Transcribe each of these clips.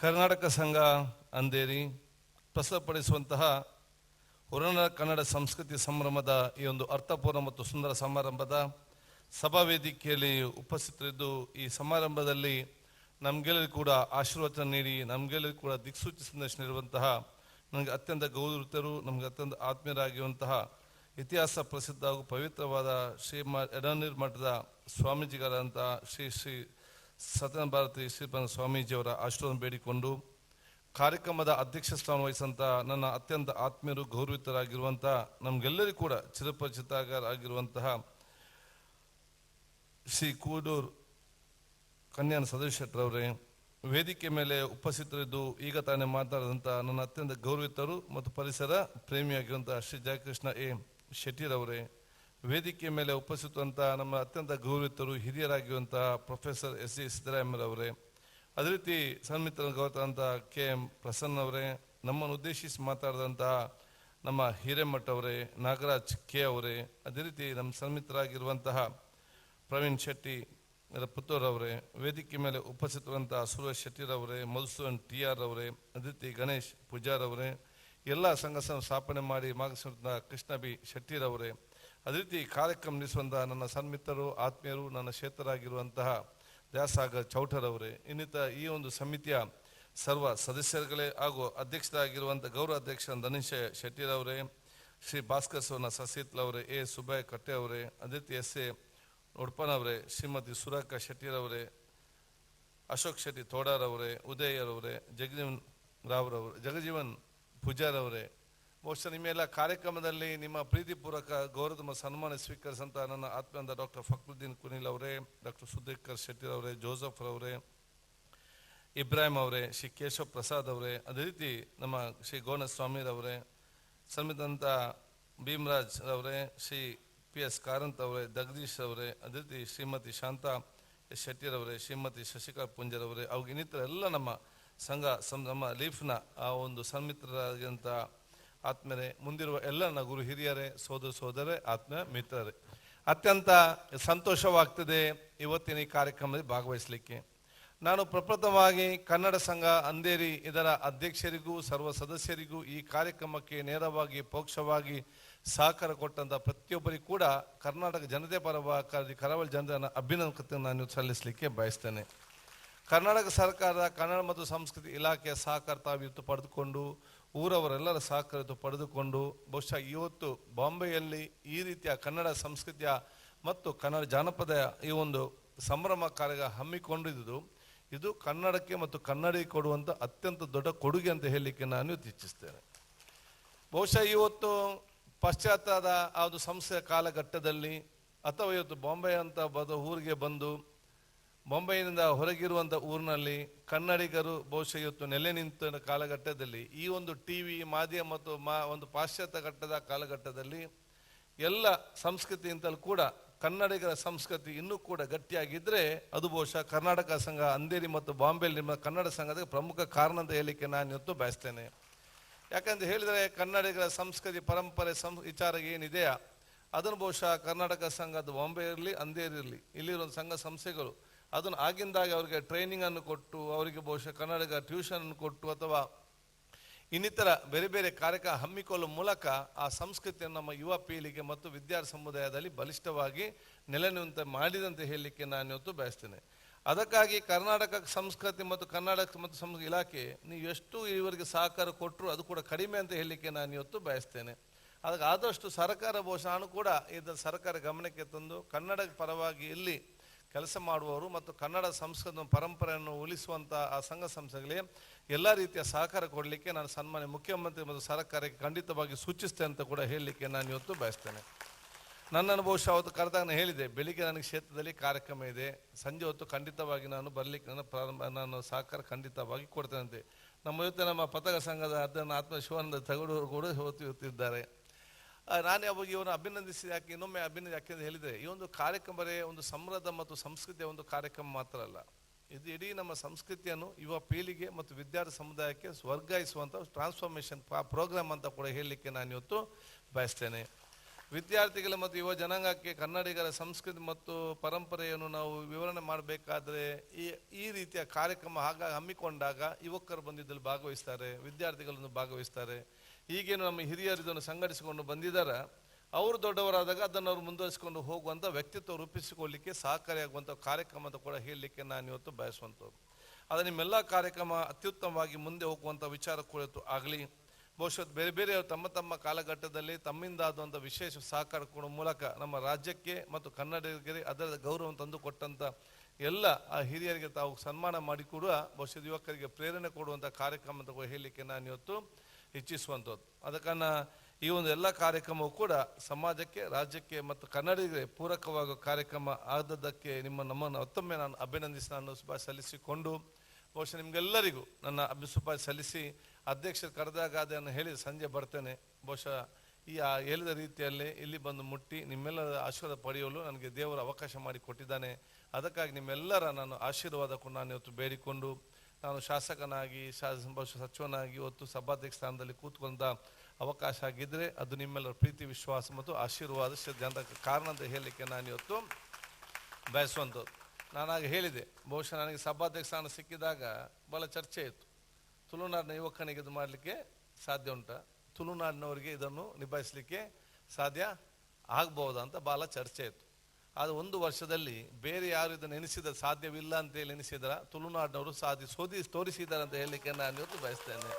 ಕರ್ನಾಟಕ ಸಂಘ ಅಂದೇರಿ ಪ್ರಸ್ತುತಪಡಿಸುವಂತಹ ಹೊರನ ಕನ್ನಡ ಸಂಸ್ಕೃತಿ ಸಂಭ್ರಮದ ಈ ಒಂದು ಅರ್ಥಪೂರ್ಣ ಮತ್ತು ಸುಂದರ ಸಮಾರಂಭದ ಸಭಾ ವೇದಿಕೆಯಲ್ಲಿ ಉಪಸ್ಥಿತರಿದ್ದು, ಈ ಸಮಾರಂಭದಲ್ಲಿ ನಮಗೆಲ್ಲರಿಗೂ ಕೂಡ ಆಶೀರ್ವಚನ ನೀಡಿ, ನಮಗೆಲ್ಲರಿಗೂ ಕೂಡ ದಿಕ್ಸೂಚಿ ಸಂದೇಶ ನೀಡುವಂತಹ ನನಗೆ ಅತ್ಯಂತ ಗೌರವಿತರು ನಮಗೆ ಅತ್ಯಂತ ಆತ್ಮೀಯರಾಗಿರುವಂತಹ ಇತಿಹಾಸ ಪ್ರಸಿದ್ಧ ಹಾಗೂ ಪವಿತ್ರವಾದ ಶ್ರೀ ಮ ಎಡನೀರ್ ಮಠದ ಸ್ವಾಮೀಜಿಗಳಂತಹ ಶ್ರೀ ಶ್ರೀ ಸತ್ಯನ ಭಾರತಿ ಶ್ರೀಪಾದ ಸ್ವಾಮೀಜಿಯವರ ಆಶೀರ್ವಾದ ಬೇಡಿಕೊಂಡು ಕಾರ್ಯಕ್ರಮದ ಅಧ್ಯಕ್ಷ ಸ್ಥಾನ ವಹಿಸಂತ ನನ್ನ ಅತ್ಯಂತ ಆತ್ಮೀಯರು ಗೌರವಿತರಾಗಿರುವಂಥ ನಮಗೆಲ್ಲರಿಗೂ ಕೂಡ ಚಿರಪರಿಚಿತರಾಗಿರುವಂತಹ ಶ್ರೀ ಕೂಡೂರ್ ಕನ್ಯಾನ ಸದಸ್ಯ ಶೆಟ್ಟರವರೇ ವೇದಿಕೆ ಮೇಲೆ ಉಪಸ್ಥಿತರಿದ್ದು ಈಗ ತಾನೇ ಮಾತನಾಡಿದಂಥ ನನ್ನ ಅತ್ಯಂತ ಗೌರವಿತರು ಮತ್ತು ಪರಿಸರ ಪ್ರೇಮಿಯಾಗಿರುವಂತಹ ಶ್ರೀ ಜಯಕೃಷ್ಣ ಎ ಶೆಟ್ಟಿರವರೇ ವೇದಿಕೆ ಮೇಲೆ ಉಪಸ್ಥಿತವಂತ ನಮ್ಮ ಅತ್ಯಂತ ಗೌರವಿತರು, ಹಿರಿಯರಾಗಿರುವಂತಹ ಪ್ರೊಫೆಸರ್ ಎಸ್ ಸಿ ಸಿದ್ದರಾಮಯ್ಯರವರೇ ಅದೇ ರೀತಿ ಸನ್ಮಿತ್ರ ಗೌರವಂತಹ ಕೆ ಎಂ ಪ್ರಸನ್ನ ಅವರೇ, ನಮ್ಮನ್ನು ಉದ್ದೇಶಿಸಿ ಮಾತಾಡಿದಂತಹ ನಮ್ಮ ಹಿರೇಮಠ ಅವರೇ, ನಾಗರಾಜ್ ಕೆ ಅವರೇ, ಅದೇ ರೀತಿ ನಮ್ಮ ಸನ್ಮಿತ್ರರಾಗಿರುವಂತಹ ಪ್ರವೀಣ್ ಶೆಟ್ಟಿ ಪುತ್ತೂರವರೇ ವೇದಿಕೆ ಮೇಲೆ ಉಪಸ್ಥಿತರಂತಹ ಸುರೇಶ್ ಶೆಟ್ಟಿರವರೇ ಮಧುಸೂದನ್ ಟಿ ಆರ್ ಅವರೇ ಅದೇ ರೀತಿ ಗಣೇಶ್ ಪೂಜಾರವರೇ ಎಲ್ಲ ಸಂಘ ಸ್ಥಾಪನೆ ಮಾಡಿ ಮಾರ್ಗದರ್ಶನ ಕೃಷ್ಣ ಬಿ ಶೆಟ್ಟಿರವರೇ ಅದೇ ರೀತಿ ಕಾರ್ಯಕ್ರಮ ನಡೆಸುವಂತಹ ನನ್ನ ಸನ್ಮಿತರು ಆತ್ಮೀಯರು, ನನ್ನ ಕ್ಷೇತ್ರರಾಗಿರುವಂತಹ ದ್ಯಾಸಾಗರ್ ಚೌಟರವರೇ ಅವರೇ, ಇನ್ನಿತ ಈ ಒಂದು ಸಮಿತಿಯ ಸರ್ವ ಸದಸ್ಯರುಗಳೇ ಹಾಗೂ ಅಧ್ಯಕ್ಷರಾಗಿರುವಂಥ ಗೌರವ ಅಧ್ಯಕ್ಷ ಧನುಷ ಶೆಟ್ಟಿರವರೇ ಶ್ರೀ ಭಾಸ್ಕರ್ ಸೋನ ಸಸೀತ್ಲವರೇ ಎ. ಸುಬ್ಬಯ್ಯ ಕಟ್ಟೆ ಅವರೇ, ಅದೇ ಎಸ್. ಎ. ಉಡ್ಪನವರೇ ಶ್ರೀಮತಿ ಸುರಾಕ ಶೆಟ್ಟಿರವರೇ ಅಶೋಕ್ ಶೆಟ್ಟಿ ತೋಡಾರವರೇ ಉದಯರವರೇ ಜಗಜೀವನ್ ರಾವ್ರವರು, ಜಗಜೀವನ್ ಪೂಜಾರವರೇ ಬಹುಶಃ ನಿಮ್ಮೆಲ್ಲ ಕಾರ್ಯಕ್ರಮದಲ್ಲಿ ನಿಮ್ಮ ಪ್ರೀತಿಪೂರ್ವಕ ಗೌರವ ಸನ್ಮಾನ ಸ್ವೀಕರಿಸಂತ ನನ್ನ ಆತ್ಮೀಯಂದ ಡಾಕ್ಟರ್ ಫಕ್ರುದ್ದೀನ್ ಕುನಿಲ್ ಅವರೇ, ಡಾಕ್ಟರ್ ಸುಧೀಕರ್ ಶೆಟ್ಟಿರವರೇ ಜೋಸಫ್ ಅವರೇ, ಇಬ್ರಾಹಿಂ ಅವರೇ, ಶ್ರೀ ಕೇಶವ್ ಪ್ರಸಾದ್ ಅವರೇ, ಅದೇ ರೀತಿ ನಮ್ಮ ಶ್ರೀ ಗೋಣಸ್ವಾಮಿರವರೇ ಸನ್ಮಿತಂತ ಭೀಮರಾಜ್ ಅವರೇ, ಶ್ರೀ ಪಿ ಎಸ್ ಕಾರಂತ್ ಅವರೇ, ಜಗದೀಶ್ ಅವರೇ, ಅದೇ ರೀತಿ ಶ್ರೀಮತಿ ಶಾಂತಾ ಎಸ್ ಶೆಟ್ಟಿರವರೇ ಶ್ರೀಮತಿ ಶಶಿಕಾ ಪುಂಜರವರೇ ಅವು ಇನ್ನಿತರ ಎಲ್ಲ ನಮ್ಮ ಸಂಘ, ಸಂ, ನಮ್ಮ ಲೀಫ್ನ ಆ ಒಂದು ಸನ್ಮಿತ್ರರಾಗಿಂತ ಆತ್ಮರೇ ಮುಂದಿರುವ ಎಲ್ಲ ನನ್ನ ಹಿರಿಯರೇ, ಸೋದರ ಸೋದರೇ ಆತ್ಮ ಮಿತ್ರರೇ. ಅತ್ಯಂತ ಸಂತೋಷವಾಗ್ತದೆ ಇವತ್ತಿನ ಈ ಕಾರ್ಯಕ್ರಮದಲ್ಲಿ ಭಾಗವಹಿಸಲಿಕ್ಕೆ. ನಾನು ಪ್ರಪ್ರಥಮವಾಗಿ ಕನ್ನಡ ಸಂಘ ಅಂದೇರಿ ಇದರ ಅಧ್ಯಕ್ಷರಿಗೂ, ಸರ್ವ ಸದಸ್ಯರಿಗೂ ಈ ಕಾರ್ಯಕ್ರಮಕ್ಕೆ ನೇರವಾಗಿ ಪೋಕ್ಷವಾಗಿ ಸಹಕಾರ ಕೊಟ್ಟಂತ ಪ್ರತಿಯೊಬ್ಬರಿಗೂ ಕೂಡ ಕರ್ನಾಟಕ ಜನತೆ ಪರವಾಗಿ ಕರಾವಳಿ ಜನರ ಅಭಿನಂದನೆ ನಾನು ಸಲ್ಲಿಸಲಿಕ್ಕೆ ಬಯಸ್ತೇನೆ. ಕರ್ನಾಟಕ ಸರ್ಕಾರದ ಕನ್ನಡ ಮತ್ತು ಸಂಸ್ಕೃತಿ ಇಲಾಖೆಯ ಸಹಕಾರ ತಾವಿತ್ತು ಪಡೆದುಕೊಂಡು ಊರವರೆಲ್ಲರ ಸಹಕಾರ ಪಡೆದುಕೊಂಡು ಬಹುಶಃ ಇವತ್ತು ಬಾಂಬೆಯಲ್ಲಿ ಈ ರೀತಿಯ ಕನ್ನಡ ಸಂಸ್ಕೃತಿಯ ಮತ್ತು ಕನ್ನಡ ಜಾನಪದ ಈ ಒಂದು ಸಂಭ್ರಮ ಕಾರ್ಯ ಹಮ್ಮಿಕೊಂಡಿದ್ದು, ಇದು ಕನ್ನಡಕ್ಕೆ ಮತ್ತು ಕನ್ನಡಿಗೆ ಕೊಡುವಂಥ ಅತ್ಯಂತ ದೊಡ್ಡ ಕೊಡುಗೆ ಅಂತ ಹೇಳಲಿಕ್ಕೆ ನಾನು ಇಚ್ಛಿಸ್ತೇನೆ ಬಹುಶಃ ಇವತ್ತು ಪಾಶ್ಚಾತ್ಯದ ಆ ಒಂದು ಸಂಸ್ಥೆಯ ಕಾಲಘಟ್ಟದಲ್ಲಿ ಅಥವಾ ಇವತ್ತು ಬಾಂಬೆ ಅಂತ ಬದ ಊರಿಗೆ ಬಂದು ಬೊಂಬೈನಿಂದ ಹೊರಗಿರುವಂಥ ಊರಿನಲ್ಲಿ ಕನ್ನಡಿಗರು ಬಹುಶಃ ಇವತ್ತು ನೆಲೆ ನಿಂತ ಕಾಲಘಟ್ಟದಲ್ಲಿ ಈ ಒಂದು ಟಿ ವಿ ಮಾಧ್ಯಮ ಮತ್ತು ಮಾ ಒಂದು ಪಾಶ್ಚಾತ್ಯ ಘಟ್ಟದ ಕಾಲಘಟ್ಟದಲ್ಲಿ ಎಲ್ಲ ಸಂಸ್ಕೃತಿಯಿಂದಲೂ ಕೂಡ ಕನ್ನಡಿಗರ ಸಂಸ್ಕೃತಿ ಇನ್ನೂ ಕೂಡ ಗಟ್ಟಿಯಾಗಿದ್ದರೆ ಅದು ಬಹುಶಃ ಕರ್ನಾಟಕ ಸಂಘ, ಅಂಧೇರಿ ಮತ್ತು ಬಾಂಬೆಯಲ್ಲಿ ನಿಮ್ಮ ಕನ್ನಡ ಸಂಘದ ಪ್ರಮುಖ ಕಾರಣ ಅಂತ ಹೇಳಲಿಕ್ಕೆ ನಾನು ಇವತ್ತು ಬಯಸ್ತೇನೆ. ಯಾಕಂತ ಹೇಳಿದರೆ ಕನ್ನಡಿಗರ ಸಂಸ್ಕೃತಿ ಪರಂಪರೆ ಸಂ ವಿಚಾರ ಏನಿದೆಯಾ? ಅದನ್ನು ಬಹುಶಃ ಕರ್ನಾಟಕ ಸಂಘದ ಬಾಂಬೆ ಇರಲಿ, ಅಂಧೇರಿ ಇರಲಿ ಇಲ್ಲಿರೋ ಸಂಘ ಸಂಸ್ಥೆಗಳು ಅದನ್ನು ಆಗಿಂದಾಗಿ ಅವರಿಗೆ ಟ್ರೈನಿಂಗನ್ನು ಕೊಟ್ಟು, ಅವರಿಗೆ ಬಹುಶಃ ಕನ್ನಡಿಗ ಟ್ಯೂಷನ್ ಅನ್ನು ಕೊಟ್ಟು ಅಥವಾ ಇನ್ನಿತರ ಬೇರೆ ಬೇರೆ ಕಾರ್ಯಕ್ರಮ ಹಮ್ಮಿಕೊಳ್ಳುವ ಮೂಲಕ ಆ ಸಂಸ್ಕೃತಿಯನ್ನು ನಮ್ಮ ಯುವ ಪೀಳಿಗೆ ಮತ್ತು ವಿದ್ಯಾರ್ಥಿ ಸಮುದಾಯದಲ್ಲಿ ಬಲಿಷ್ಠವಾಗಿ ನೆಲೆನಿಂತ ಮಾಡಿದಂತೆ ಹೇಳಲಿಕ್ಕೆ ನಾನು ಇವತ್ತು ಬಯಸ್ತೇನೆ. ಅದಕ್ಕಾಗಿ ಕರ್ನಾಟಕ ಸಂಸ್ಕೃತಿ ಮತ್ತು ಕರ್ನಾಟಕ ಮತ್ತು ಸಂಸ್ಕೃತಿ ಇಲಾಖೆ, ನೀವು ಎಷ್ಟು ಇವರಿಗೆ ಸಹಕಾರ ಕೊಟ್ಟರು ಅದು ಕೂಡ ಕಡಿಮೆ ಅಂತ ಹೇಳಲಿಕ್ಕೆ ನಾನು ಇವತ್ತು ಬಯಸ್ತೇನೆ. ಅದಕ್ಕೆ ಆದಷ್ಟು ಸರ್ಕಾರ ಬಹುಶಃ ಕೂಡ ಇದರ ಸರ್ಕಾರ ಗಮನಕ್ಕೆ ತಂದು ಕನ್ನಡ ಪರವಾಗಿ ಇಲ್ಲಿ ಕೆಲಸ ಮಾಡುವವರು ಮತ್ತು ಕನ್ನಡ ಸಂಸ್ಕೃತ ಪರಂಪರೆಯನ್ನು ಉಳಿಸುವಂಥ ಆ ಸಂಘ ಸಂಸ್ಥೆಗಳಿಗೆ ಎಲ್ಲ ರೀತಿಯ ಸಹಕಾರ ಕೊಡಲಿಕ್ಕೆ ನಾನು ಸನ್ಮಾನ್ಯ ಮುಖ್ಯಮಂತ್ರಿ ಮತ್ತು ಸರ್ಕಾರಕ್ಕೆ ಖಂಡಿತವಾಗಿ ಸೂಚಿಸ್ತೇನೆ ಅಂತ ಕೂಡ ಹೇಳಲಿಕ್ಕೆ ನಾನು ಇವತ್ತು ಬಯಸ್ತೇನೆ. ನನ್ನ ಬಹುಶಃ ಅವತ್ತು ಕರೆದಾಗ ನಾನು ಹೇಳಿದೆ, ಬೆಳಿಗ್ಗೆ ನನಗೆ ಕ್ಷೇತ್ರದಲ್ಲಿ ಕಾರ್ಯಕ್ರಮ ಇದೆ, ಸಂಜೆ ಹೊತ್ತು ಖಂಡಿತವಾಗಿ ನಾನು ಬರಲಿಕ್ಕೆ ನನ್ನ ಪ್ರಾರಂಭ, ನಾನು ಸಹಕಾರ ಖಂಡಿತವಾಗಿ ಕೊಡ್ತೇನೆ ನಮ್ಮ ಜೊತೆ ನಮ್ಮ ಪತಕ ಸಂಘದ ಅಧ್ಯಯನ ಆತ್ಮ ಶಿವಾನಂದ ತಗಡೂರು ಕೂಡ ಇವತ್ತು ನಾನು ಯಾವಾಗ ಇವನು ಅಭಿನಂದಿಸಿ ಯಾಕೆ, ಇನ್ನೊಮ್ಮೆ ಅಭಿನಂದ, ಯಾಕೆ ಅಂತ ಹೇಳಿದರೆ, ಈ ಒಂದು ಕಾರ್ಯಕ್ರಮವೇ ಒಂದು ಸಮೃದ್ಧ ಮತ್ತು ಸಂಸ್ಕೃತಿಯ ಒಂದು ಕಾರ್ಯಕ್ರಮ ಮಾತ್ರ ಅಲ್ಲ. ಇದು ಇಡೀ ನಮ್ಮ ಸಂಸ್ಕೃತಿಯನ್ನು ಯುವ ಪೀಳಿಗೆ ಮತ್ತು ವಿದ್ಯಾರ್ಥಿ ಸಮುದಾಯಕ್ಕೆ ವರ್ಗಾಯಿಸುವಂಥ ಟ್ರಾನ್ಸ್ಫಾರ್ಮೇಷನ್ ಪ್ರೋಗ್ರಾಮ್ ಅಂತ ಕೂಡ ಹೇಳಲಿಕ್ಕೆ ನಾನು ಇವತ್ತು ಬಯಸ್ತೇನೆ. ವಿದ್ಯಾರ್ಥಿಗಳ ಮತ್ತು ಯುವ ಜನಾಂಗಕ್ಕೆ ಕನ್ನಡಿಗರ ಸಂಸ್ಕೃತಿ ಮತ್ತು ಪರಂಪರೆಯನ್ನು ನಾವು ವಿವರಣೆ ಮಾಡಬೇಕಾದ್ರೆ ಈ ಈ ರೀತಿಯ ಕಾರ್ಯಕ್ರಮ ಆಗ ಹಮ್ಮಿಕೊಂಡಾಗ ಯುವಕರು ಬಂದಿದ್ದಲ್ಲಿ ಭಾಗವಹಿಸ್ತಾರೆ ವಿದ್ಯಾರ್ಥಿಗಳನ್ನು ಭಾಗವಹಿಸ್ತಾರೆ. ಈಗೇನು ನಮ್ಮ ಹಿರಿಯರು ಇದನ್ನು ಸಂಘಟಿಸಿಕೊಂಡು ಬಂದಿದ್ದಾರೆ. ಅವರು ದೊಡ್ಡವರಾದಾಗ ಅದನ್ನು ಅವರು ಮುಂದುವರಿಸಿಕೊಂಡು ಹೋಗುವಂಥ ವ್ಯಕ್ತಿತ್ವ ರೂಪಿಸಿಕೊಳ್ಳಿಕ್ಕೆ ಸಹಕಾರಿಯಾಗುವಂಥ ಕಾರ್ಯಕ್ರಮ ಅಂತ ಕೂಡ ಹೇಳಲಿಕ್ಕೆ ನಾನು ಇವತ್ತು ಬಯಸುವಂಥದ್ದು. ಆದರೆ ನಿಮ್ಮೆಲ್ಲ ಕಾರ್ಯಕ್ರಮ ಅತ್ಯುತ್ತಮವಾಗಿ ಮುಂದೆ ಹೋಗುವಂಥ ವಿಚಾರ ಕುರಿತು ಆಗಲಿ. ಬಹುಶಃ ಬೇರೆ ಬೇರೆ ತಮ್ಮ ತಮ್ಮ ಕಾಲಘಟ್ಟದಲ್ಲಿ ತಮ್ಮಿಂದಾದಂಥ ವಿಶೇಷ ಸಹಕಾರ ಕೊಡುವ ಮೂಲಕ ನಮ್ಮ ರಾಜ್ಯಕ್ಕೆ ಮತ್ತು ಕನ್ನಡಿಗರಿಗೆ ಅದರ ಗೌರವ ತಂದು ಕೊಟ್ಟಂಥ ಎಲ್ಲ ಆ ಹಿರಿಯರಿಗೆ ತಾವು ಸನ್ಮಾನ ಮಾಡಿ ಕೂಡ ಬಹುಶಃ ಯುವಕರಿಗೆ ಪ್ರೇರಣೆ ಕೊಡುವಂಥ ಕಾರ್ಯಕ್ರಮ ಅಂತ ಹೇಳಲಿಕ್ಕೆ ನಾನು ಇವತ್ತು ಇಚ್ಛಿಸುವಂಥದ್ದು ಅದಕ್ಕನ್ನ ಈ ಒಂದು ಎಲ್ಲ ಕಾರ್ಯಕ್ರಮವು ಕೂಡ ಸಮಾಜಕ್ಕೆ, ರಾಜ್ಯಕ್ಕೆ ಮತ್ತು ಕನ್ನಡಿಗರಿಗೆ ಪೂರಕವಾಗುವ ಕಾರ್ಯಕ್ರಮ ಆದದ್ದಕ್ಕೆ ನಿಮ್ಮ ನಮ್ಮನ್ನು ಮತ್ತೊಮ್ಮೆ ನಾನು ಅಭಿನಂದಿಸಿ ನಾನು ಶುಭ ಸಲ್ಲಿಸಿಕೊಂಡು, ಬಹುಶಃ ನಿಮಗೆಲ್ಲರಿಗೂ ನನ್ನ ಅಭಿಸುಪ ಸಲ್ಲಿಸಿ ಅಧ್ಯಕ್ಷರು ಕರೆದಾಗ ಅದನ್ನು ಹೇಳಿ ಸಂಜೆ ಬರ್ತೇನೆ. ಬಹುಶಃ ಈ ಹೇಳಿದ ರೀತಿಯಲ್ಲಿ ಇಲ್ಲಿ ಬಂದು ಮುಟ್ಟಿ ನಿಮ್ಮೆಲ್ಲರ ಆಶೀರ್ವಾದ ಪಡೆಯಲು ನನಗೆ ದೇವರು ಅವಕಾಶ ಮಾಡಿ ಕೊಟ್ಟಿದ್ದಾನೆ ಅದಕ್ಕಾಗಿ ನಿಮ್ಮೆಲ್ಲರ ನಾನು ಆಶೀರ್ವಾದಕ್ಕೂ ನಾನು ಇವತ್ತು ಬೇಡಿಕೊಂಡು ನಾನು ಶಾಸಕನಾಗಿ, ಶಾಸ ಸಚಿವನಾಗಿ ಇವತ್ತು ಸಭಾಧ್ಯಕ್ಷ ಸ್ಥಾನದಲ್ಲಿ ಕೂತ್ಕೊಂಡ ಅವಕಾಶ ಆಗಿದ್ದರೆ ಅದು ನಿಮ್ಮೆಲ್ಲರ ಪ್ರೀತಿ, ವಿಶ್ವಾಸ ಮತ್ತು ಆಶೀರ್ವಾದ ಶ್ರದ್ಧೆ ಕಾರಣ ಅಂತ ಹೇಳಲಿಕ್ಕೆ ನಾನು ಇವತ್ತು ಬಯಸುವಂಥದ್ದು. ನಾನಾಗ ಹೇಳಿದೆ, ಬಹುಶಃ ನನಗೆ ಸಭಾಧ್ಯಕ್ಷ ಸ್ಥಾನ ಸಿಕ್ಕಿದಾಗ ಬಹಳ ಚರ್ಚೆ ಇತ್ತು. ತುಳುನಾಡಿನ ಯುವಕನಿಗೆ ಇದು ಮಾಡಲಿಕ್ಕೆ ಸಾಧ್ಯ ಉಂಟ? ತುಳುನಾಡಿನವರಿಗೆ ಇದನ್ನು ನಿಭಾಯಿಸಲಿಕ್ಕೆ ಸಾಧ್ಯ ಆಗ್ಬೋದಾ ಅಂತ ಭಾಳ ಚರ್ಚೆ ಇತ್ತು. ಆದರೆ ಒಂದು ವರ್ಷದಲ್ಲಿ ಬೇರೆ ಯಾರು ಇದನ್ನು ಎನಿಸಿದ ಸಾಧ್ಯವಿಲ್ಲ ಅಂತೇಳಿ ಎನಿಸಿದ್ರ ತುಳುನಾಡಿನವರು ಸಾಧಿ ಸೋದಿ ತೋರಿಸಿದ್ದಾರೆ ಅಂತ ಹೇಳಲಿಕ್ಕೆ ನಾನು ಇವತ್ತು ಬಯಸ್ತೇನೆ.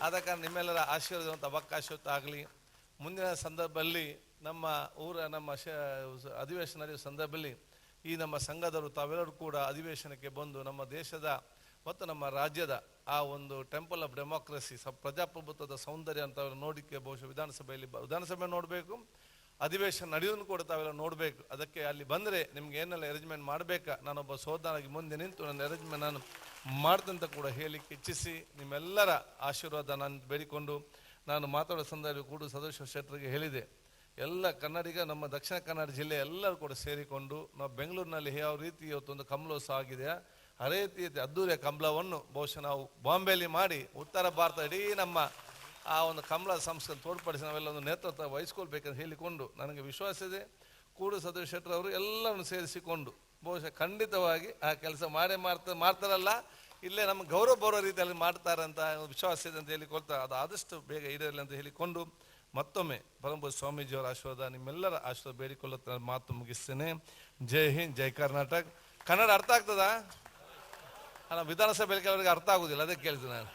ಆದ ಕಾರಣ ನಿಮ್ಮೆಲ್ಲರ ಆಶೀರ್ವಾದ ಅವಕಾಶ ಆಗಲಿ. ಮುಂದಿನ ಸಂದರ್ಭದಲ್ಲಿ ನಮ್ಮ ಊರ, ನಮ್ಮ ಶ ಅಧಿವೇಶನ ನಡೆಯುವ ಸಂದರ್ಭದಲ್ಲಿ ಈ ನಮ್ಮ ಸಂಘದವರು ತಾವೆಲ್ಲರೂ ಕೂಡ ಅಧಿವೇಶನಕ್ಕೆ ಬಂದು ನಮ್ಮ ದೇಶದ ಮತ್ತು ನಮ್ಮ ರಾಜ್ಯದ ಆ ಒಂದು ಟೆಂಪಲ್ ಆಫ್ ಡೆಮೋಕ್ರಸಿ ಸ, ಪ್ರಜಾಪ್ರಭುತ್ವದ ಸೌಂದರ್ಯ ಅಂತ ನೋಡಿಕೆ ಬಹುಶಃ ವಿಧಾನಸಭೆಯಲ್ಲಿ ವಿಧಾನಸಭೆ ನೋಡಬೇಕು. ಅಧಿವೇಶನ ನಡೆಯೋದನ್ನು ಕೂಡ ತಾವೆಲ್ಲ ನೋಡಬೇಕು. ಅದಕ್ಕೆ ಅಲ್ಲಿ ಬಂದರೆ ನಿಮ್ಗೆ ಏನೆಲ್ಲ ಅರೇಂಜ್ಮೆಂಟ್ ಮಾಡಬೇಕಾ? ನಾನೊಬ್ಬ ಸೋದರಾಗಿ ಮುಂದೆ ನಿಂತು ನನ್ನ ಅರೇಂಜ್ಮೆಂಟ್ ನಾನು ಮಾಡ್ತಂತ ಕೂಡ ಹೇಳಿಕ್ಕೆ ಇಚ್ಛಿಸಿ ನಿಮ್ಮೆಲ್ಲರ ಆಶೀರ್ವಾದ ನಾನು ಬೇಡಿಕೊಂಡು ನಾನು ಮಾತಾಡೋ ಸಂದರ್ಭ ಕೂಡ ಸದಸ್ಯ ಶೆಟ್ಟರಿಗೆ ಹೇಳಿದೆ. ಎಲ್ಲ ಕನ್ನಡಿಗ, ನಮ್ಮ ದಕ್ಷಿಣ ಕನ್ನಡ ಜಿಲ್ಲೆ ಎಲ್ಲರೂ ಕೂಡ ಸೇರಿಕೊಂಡು ನಾವು ಬೆಂಗಳೂರಿನಲ್ಲಿ ಯಾವ ರೀತಿ ಇವತ್ತೊಂದು ಕಮಲೋತ್ಸವ ಆಗಿದೆ, ಅದೇ ರೀತಿ ಅದ್ದೂರಿಯ ಕಂಬಳವನ್ನು ಬಹುಶಃ ನಾವು ಬಾಂಬೆಯಲ್ಲಿ ಮಾಡಿ ಉತ್ತರ ಭಾರತ ಇಡೀ ನಮ್ಮ ಆ ಒಂದು ಕಮಲ ಸಂಸ್ಕೃತಿ ತೋರ್ಪಡಿಸಿ ನಾವೆಲ್ಲ ಒಂದು ನೇತೃತ್ವ ವಹಿಸ್ಕೊಳ್ಬೇಕಂತ ಹೇಳಿಕೊಂಡು ನನಗೆ ವಿಶ್ವಾಸ ಇದೆ. ಕೂಡು ಸದಸ್ಯ ಶೆಟ್ಟರವರು ಎಲ್ಲವನ್ನು ಸೇರಿಸಿಕೊಂಡು ಬಹುಶಃ ಖಂಡಿತವಾಗಿ ಆ ಕೆಲಸ ಮಾಡೇ ಮಾಡ್ತಾ, ಮಾಡ್ತಾರಲ್ಲ. ಇಲ್ಲೇ ನಮ್ಮ ಗೌರವ ಬರೋ ರೀತಿಯಲ್ಲಿ ಮಾಡ್ತಾರೆ ಅಂತ ವಿಶ್ವಾಸ ಇದೆ ಅಂತ ಹೇಳಿಕೊಳ್ತಾ, ಅದು ಆದಷ್ಟು ಬೇಗ ಈಡೇರಲಿ ಅಂತ ಹೇಳಿಕೊಂಡು ಮತ್ತೊಮ್ಮೆ ಪರಂಪರ ಸ್ವಾಮೀಜಿಯವರ ಆಶೀರ್ವಾದ ನಿಮ್ಮೆಲ್ಲರ ಆಶೀರ್ವಾದ ಬೇಡಿಕೊಳ್ಳುತ್ತ ನಾನು ಮಾತು ಮುಗಿಸ್ತೇನೆ. ಜೈ ಹಿಂದ್, ಜೈ ಕರ್ನಾಟಕ. ಕನ್ನಡ ಅರ್ಥ ಆಗ್ತದಾ? ಅಲ್ಲ, ವಿಧಾನಸಭೆಯಲ್ಲಿ ಕೆಲವರಿಗೆ ಅರ್ಥ ಆಗೋದಿಲ್ಲ ಅದಕ್ಕೆ ಕೇಳ್ತೀನಿ ನಾನು.